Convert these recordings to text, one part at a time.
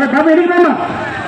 esa está venida,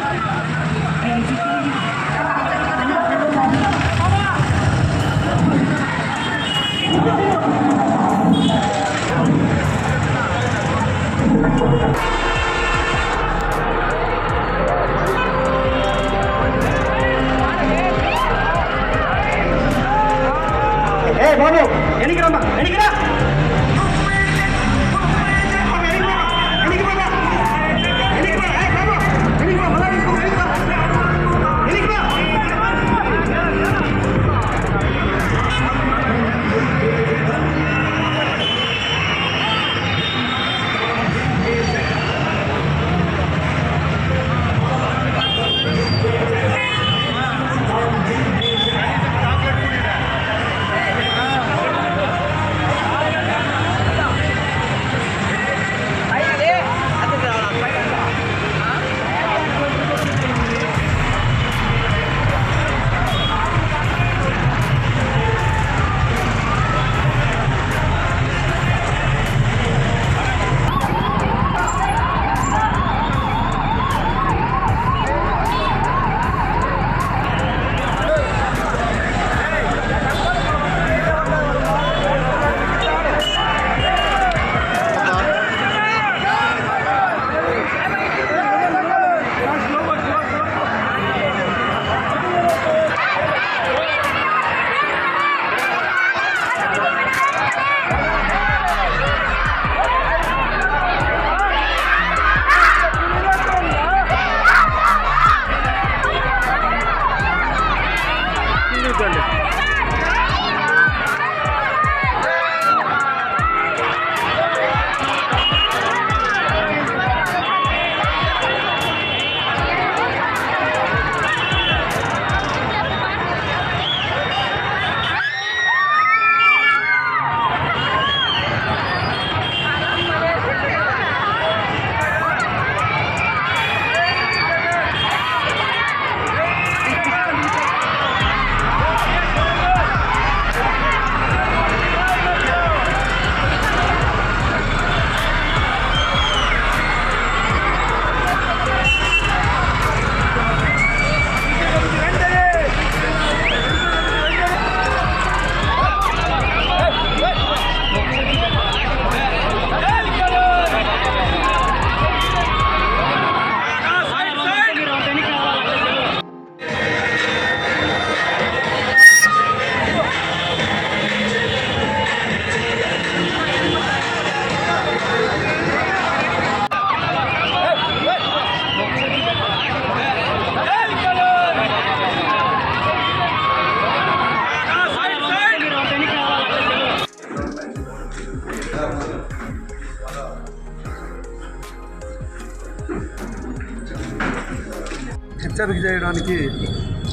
హెచ్చరిక చేయడానికి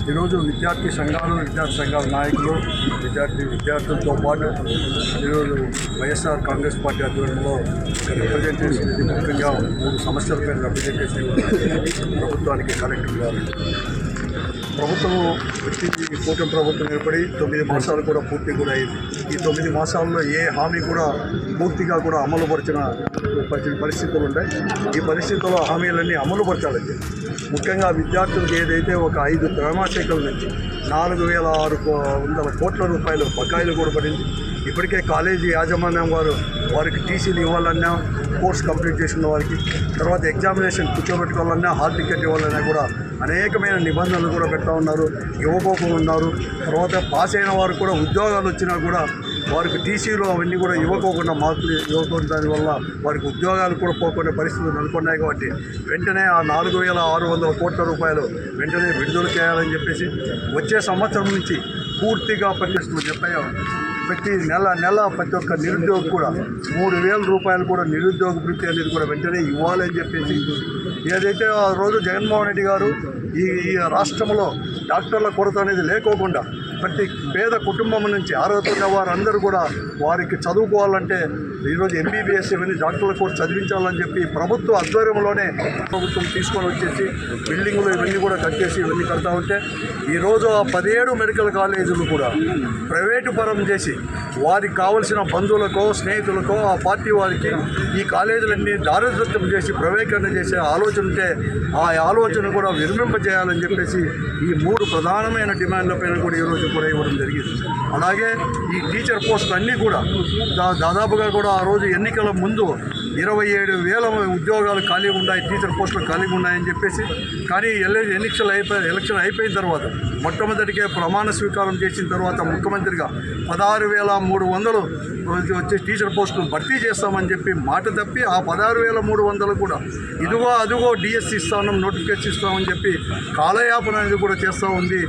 ఈరోజు విద్యార్థి సంఘాలు విద్యార్థి సంఘాల నాయకులు విద్యార్థి విద్యార్థులతో పాటు ఈరోజు వైఎస్ఆర్ కాంగ్రెస్ పార్టీ ఆధ్వర్యంలో రిప్రజెంటేషన్ ఇది ముఖ్యంగా మూడు సమస్యలపై రిప్రజెంటేషన్ ప్రభుత్వానికి కలెక్టర్ గారు ప్రభుత్వం వచ్చి ఈ కూటమి ప్రభుత్వం ఏర్పడి తొమ్మిది మాసాలు కూడా పూర్తి కూడా అయింది ఈ తొమ్మిది మాసాల్లో ఏ హామీ కూడా పూర్తిగా కూడా అమలుపరిచిన పరిస్థితులు ఉంటాయి ఈ పరిస్థితుల్లో హామీలన్నీ అమలుపరచాలండి ముఖ్యంగా విద్యార్థులకు ఏదైతే ఒక ఐదు త్రైమాసికల నుంచి నాలుగు వేల ఆరు వందల కోట్ల రూపాయలు బకాయిలు కూడా పడింది. ఇప్పటికే కాలేజీ యాజమాన్యం వారు వారికి టీసీలు ఇవ్వాలన్నా కోర్స్ కంప్లీట్ చేసిన వారికి తర్వాత ఎగ్జామినేషన్ కూర్చోబెట్టుకోవాలన్నా హాల్ టికెట్ ఇవ్వాలన్నా కూడా అనేకమైన నిబంధనలు కూడా పెడతా ఉన్నారు. ఇవ్వబోకుండా ఉన్నారు. తర్వాత పాస్ అయిన వారు కూడా ఉద్యోగాలు వచ్చినా కూడా వారికి టీసీలు అవన్నీ కూడా ఇవ్వకోకుండా మార్కులు ఇవ్వకుండా దానివల్ల వారికి ఉద్యోగాలు కూడా పోకుండా పరిస్థితులు నెలకొన్నాయి కాబట్టి వెంటనే ఆ నాలుగు వేల ఆరు వందల కోట్ల రూపాయలు వెంటనే విడుదల చేయాలని చెప్పేసి వచ్చే సంవత్సరం నుంచి పూర్తిగా పనిచేస్తుంది చెప్పాయో ప్రతి నెల నెల ప్రతి ఒక్క నిరుద్యోగి కూడా మూడు వేల రూపాయలు కూడా నిరుద్యోగ వృత్తి అనేది కూడా వెంటనే ఇవ్వాలని చెప్పేసి ఏదైతే ఆ రోజు జగన్మోహన్ రెడ్డి గారు ఈ ఈ రాష్ట్రంలో డాక్టర్ల కొరత అనేది లేకోకుండా ప్రతి పేద కుటుంబం నుంచి అర్హత ఉన్న వారందరూ కూడా వారికి చదువుకోవాలంటే ఈరోజు ఎంబీబీఎస్ ఇవన్నీ డాక్టర్ల కోర్సు చదివించాలని చెప్పి ప్రభుత్వ ఆధ్వర్యంలోనే ప్రభుత్వం తీసుకొని వచ్చేసి బిల్డింగ్లు ఇవన్నీ కూడా కట్టేసి ఇవన్నీ కడతా ఉంటే ఈరోజు ఆ పదిహేడు మెడికల్ కాలేజీలు కూడా ప్రైవేటు పరం చేసి వారికి కావలసిన బంధువులకో స్నేహితులకో ఆ పార్టీ వారికి ఈ కాలేజీలన్నీ దారిద్రత్వం చేసి ప్రవేకరణ చేసే ఆలోచన ఉంటే ఆ ఆలోచన కూడా విరమింపజేయాలని చెప్పేసి ఈ మూడు ప్రధానమైన డిమాండ్ల పైన కూడా ఈరోజు కూడా ఇవ్వడం జరిగింది. అలాగే ఈ టీచర్ పోస్ట్ అన్నీ కూడా దా దాదాపుగా కూడా ఆ రోజు ఎన్నికల ముందు ఇరవై ఏడు వేల ఉద్యోగాలు ఖాళీ ఉన్నాయి టీచర్ పోస్టులు ఖాళీగా ఉన్నాయని చెప్పేసి కానీ ఎల- ఎలక్షన్ అయిపోయి ఎలక్షన్ అయిపోయిన తర్వాత మొట్టమొదటికే ప్రమాణ స్వీకారం చేసిన తర్వాత ముఖ్యమంత్రిగా పదహారు వేల మూడు వందలు వచ్చే టీచర్ పోస్టులు భర్తీ చేస్తామని చెప్పి మాట తప్పి ఆ పదహారు వేల మూడు వందలు కూడా ఇదిగో అదిగో డిఎస్సి ఇస్తామని నోటిఫికేషన్ ఇస్తామని చెప్పి కాలయాపన అనేది కూడా చేస్తూ ఉంది.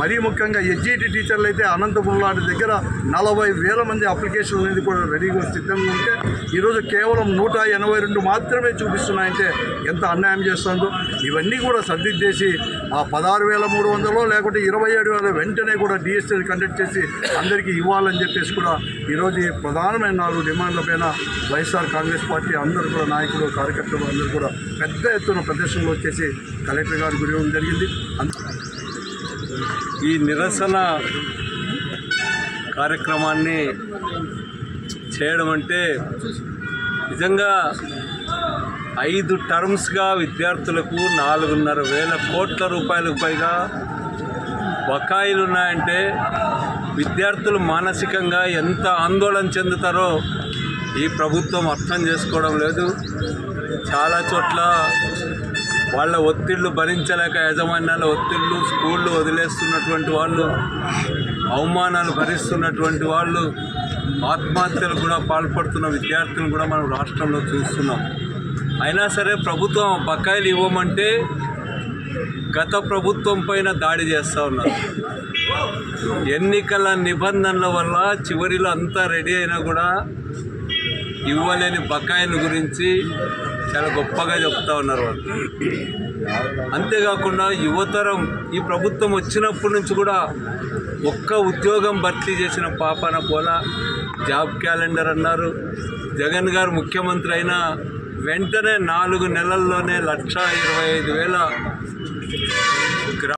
మరీ ముఖ్యంగా ఎస్జీటీ టీచర్లు అయితే అనంతపురం లాంటి దగ్గర నలభై వేల మంది అప్లికేషన్లు అనేది కూడా రెడీగా సిద్ధంగా ఉంటే ఈరోజు కేవలం నూట ఎనభై రెండు మాత్రమే చూపిస్తున్నాయంటే ఎంత అన్యాయం చేస్తుందో. ఇవన్నీ కూడా సర్దిద్దేసి ఆ పదహారు వేల మూడు వందలు లేకుంటే ఇరవై ఏడు వేల వెంటనే కూడా డిఎస్సీ కండక్ట్ చేసి అందరికీ ఇవ్వాలని చెప్పేసి కూడా ఈరోజు ప్రధానమైన నాలుగు డిమాండ్ల పైన వైఎస్ఆర్ కాంగ్రెస్ పార్టీ అందరూ కూడా నాయకులు కార్యకర్తలు అందరూ కూడా పెద్ద ఎత్తున ప్రదర్శనలు వచ్చేసి కలెక్టర్ గారు గురి జరిగింది. అంత ఈ నిరసన కార్యక్రమాన్ని చేయడం అంటే నిజంగా ఐదు టర్మ్స్గా విద్యార్థులకు నాలుగున్నర వేల కోట్ల రూపాయలకు పైగా బకాయిలు ఉన్నాయంటే విద్యార్థులు మానసికంగా ఎంత ఆందోళన చెందుతారో ఈ ప్రభుత్వం అర్థం చేసుకోవడం లేదు. చాలా చోట్ల వాళ్ళ ఒత్తిళ్ళు భరించలేక యాజమాన్యాల ఒత్తిళ్ళు స్కూళ్ళు వదిలేస్తున్నటువంటి వాళ్ళు అవమానాలు భరిస్తున్నటువంటి వాళ్ళు ఆత్మహత్యలు కూడా పాల్పడుతున్న విద్యార్థులను కూడా మనం రాష్ట్రంలో చూస్తున్నాం. అయినా సరే ప్రభుత్వం బకాయిలు ఇవ్వమంటే గత ప్రభుత్వం పైన దాడి చేస్తూ ఉన్నారు. ఎన్నికల నిబంధనల వల్ల చివరిలో అంతా రెడీ అయినా కూడా ఇవ్వలేని బకాయిల గురించి చాలా గొప్పగా చెప్తా ఉన్నారు వాళ్ళు. అంతేకాకుండా యువతరం ఈ ప్రభుత్వం వచ్చినప్పటి నుంచి కూడా ఒక్క ఉద్యోగం భర్తీ చేసిన పాపన పోల జాబ్ క్యాలెండర్ అన్నారు. జగన్ గారు ముఖ్యమంత్రి అయినా వెంటనే నాలుగు నెలల్లోనే లక్ష ఇరవై ఐదు వేల గ్రా